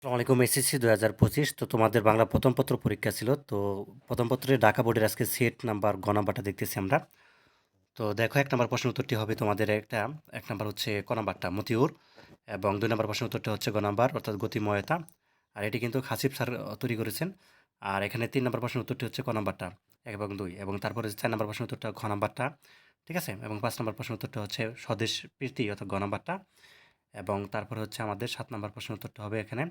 আসসালামু আলাইকুম, এসএসসি দু হাজার পঁচিশ। তো তোমাদের বাংলা প্রথম পত্র পরীক্ষা ছিল। তো প্রথম পত্রে ঢাকা বোর্ডের আজকে সেট নাম্বার গ নাম্বারটা দেখতেছি আমরা। তো দেখো, এক নম্বর প্রশ্ন উত্তরটি হবে তোমাদের একটা। এক নম্বর হচ্ছে ক নাম্বারটা, মতিউর। এবং দুই নম্বর প্রশ্ন উত্তরটা হচ্ছে গ নাম্বার, অর্থাৎ গতিময়তা। আর এটি কিন্তু হাসিব স্যার তৈরি করেছেন। আর এখানে তিন নম্বর প্রশ্ন উত্তরটি হচ্ছে ক নাম্বারটা, এক এবং দুই। এবং তারপরে চার নম্বর প্রশ্ন উত্তরটা খ নাম্বারটা, ঠিক আছে? এবং পাঁচ নম্বর প্রশ্ন উত্তরটা হচ্ছে স্বদেশ প্রীতি, অর্থাৎ গ নাম্বারটা। এবং তারপরে হচ্ছে আমাদের সাত নম্বর প্রশ্ন উত্তরটা হবে এখানে।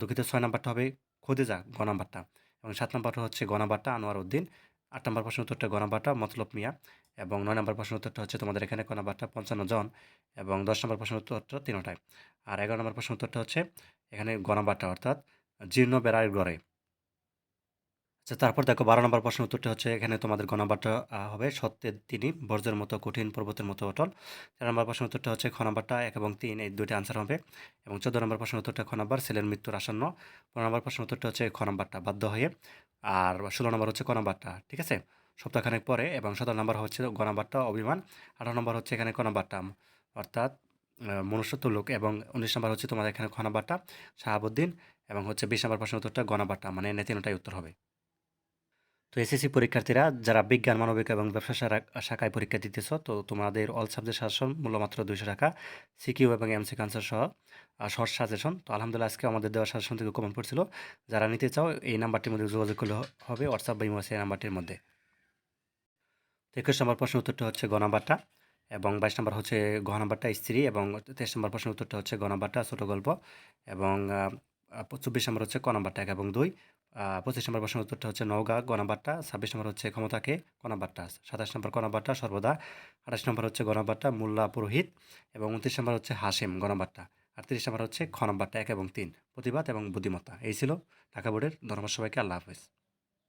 দুঃখিত, ছয় নাম্বারটা হবে খোদেজা, গ নাম্বারটা। এবং সাত নম্বরটা হচ্ছে গ নাম্বারটা আনোয়ার উদ্দিন। আট নম্বর প্রশ্ন উত্তরটা গ নাম্বারটা মতলব মিয়া। এবং নয় নম্বর প্রশ্ন উত্তরটা হচ্ছে তোমাদের এখানে ক নাম্বারটা পঞ্চান্ন জন। এবং দশ নম্বর প্রশ্ন উত্তরটা তিনটায়। আর এগারো নম্বর প্রশ্ন উত্তরটা হচ্ছে এখানে গ নাম্বারটা অর্থাৎ জীর্ণ বেড়ার গড়ে। আচ্ছা তারপর দেখো বারো নম্বর প্রশ্ন উত্তরটা হচ্ছে এখানে তোমাদের গ নাম্বারটা আহ, হবে সত্যের তিনি বর্জ্যের মতো কঠিন পর্বতের মতো অটল। তেরো নম্বর প্রশ্ন উত্তরটা হচ্ছে খ এক এবং তিন এই দুইটা আনসার হবে। এবং চোদ্দ নম্বর প্রশ্ন উত্তরটা খ নাম্বার ছেলের মৃত্যুর আসন্ন। পনেরো নম্বর প্রশ্ন উত্তরটা হচ্ছে খ নাম্বারটা বাধ্য হয়ে। আর ষোলো নম্বর হচ্ছে ক ঠিক আছে? সপ্তাহখানেক পরে এবং সতেরো নম্বর হচ্ছে গ নাম্বারটা অভিমান। আঠারো নম্বর হচ্ছে এখানে ক অর্থাৎ মনুষ্যত্ব লোক এবং উনিশ নম্বর হচ্ছে তোমাদের এখানে খ নাম্বারটা শাহাবুদ্দিন। এবং হচ্ছে বিশ নম্বর প্রশ্ন উত্তরটা গ নাম্বারটা মানে এনে তিনটাই উত্তর হবে। এসএসসি পরীক্ষার্থীরা যারা বিজ্ঞান, মানবিক এবং ব্যবসা শাখায় পরীক্ষা দিতেছ, তো তোমাদের অল সাবজেক্ট সাজেশন মূল্য মাত্র দুইশো টাকা সিকিউ এবং এমসি আনসার সহ শর্ট সাজেশন তো আলহামদুলিল্লাহ, আজকে আমাদের দেওয়া সাজেশন থেকে কমন পড়ছিল। যারা নিতে চাও, এই নাম্বারটির মধ্যে যোগাযোগ করলে হবে হোয়াটসঅ্যাপ বা ইমোস এই নাম্বারটির মধ্যে। একুশ নম্বর প্রশ্ন উত্তরটা হচ্ছে গ এবং বাইশ নম্বর হচ্ছে ঘ নাম্বারটা স্ত্রী, এবং তেইশ নম্বর প্রশ্ন উত্তরটা হচ্ছে নাম্বারটা ছোটো গল্প, এবং চব্বিশ নম্বর হচ্ছে ক নাম্বারটা এক এবং দুই। পঁচিশ নম্বর প্রশ্নের উত্তরটা হচ্ছে নওগাঁ নাম্বারটা, ছাব্বিশ নম্বর হচ্ছে ক্ষমতাকে নাম্বারটা, সাতাশ নম্বর গণাবার্তা সর্বদা, আঠাশ নম্বর হচ্ছে গণাবাট্টা মোল্লা পুরোহিত, এবং উনত্রিশ নম্বর হচ্ছে হাসিম গ আর তিরিশ নম্বর হচ্ছে খ এক এবং তিন, প্রতিবাদ এবং বুদ্ধিমত্তা, এই ছিল ঢাকা বোর্ডের ধর্মসভাকে আল্লাহ হাফেজ।